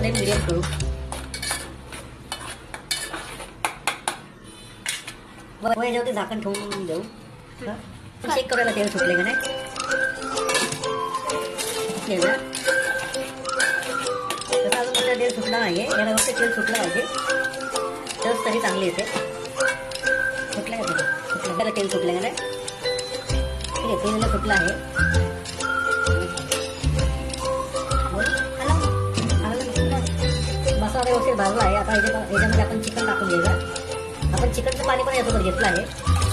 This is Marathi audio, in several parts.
थोडा मिडियम करू. व याच्यावरती झाकण ठेवून देऊ चेक करायला तेल सुटले का नाही? ना तसं अजून तेल सुटला आहे याला फक्त तेल सुटलं पाहिजे. तरच तरी चांगली येते. सुटलं आहे सुटलं. त्याला तेल सुटलं का नाही? ठीक आहे तेल सुटलं आहे. मसाला व्यवस्थित भाजला आहे. आता याच्यामध्ये म्हणजे आपण चिकन टाकून घ्यायचं आपण चिकनचं पाणी पण यासोबत घेतलं आहे.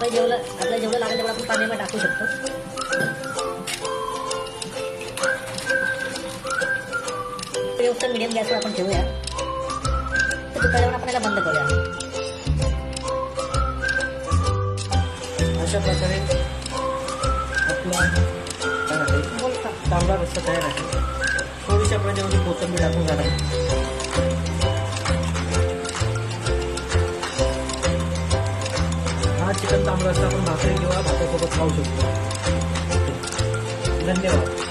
आपलं जेवढं आपल्याला जेवढं लागेल तेवढं आपण पाणी टाकू शकतो व्यवस्थित मिडियम गॅसवर आपण ठेवूया तर दुपारल्यावर आपण याला बंद करूया अशा प्रकारे आपला काय आहे, तांबडा रस्सा तयार आहे थोडीशी आपण त्यामध्ये कोथिंबीर टाकून घाला हा चिकन आपण भाकरी किंवा भातासोबत खाऊ शकतो. धन्यवाद.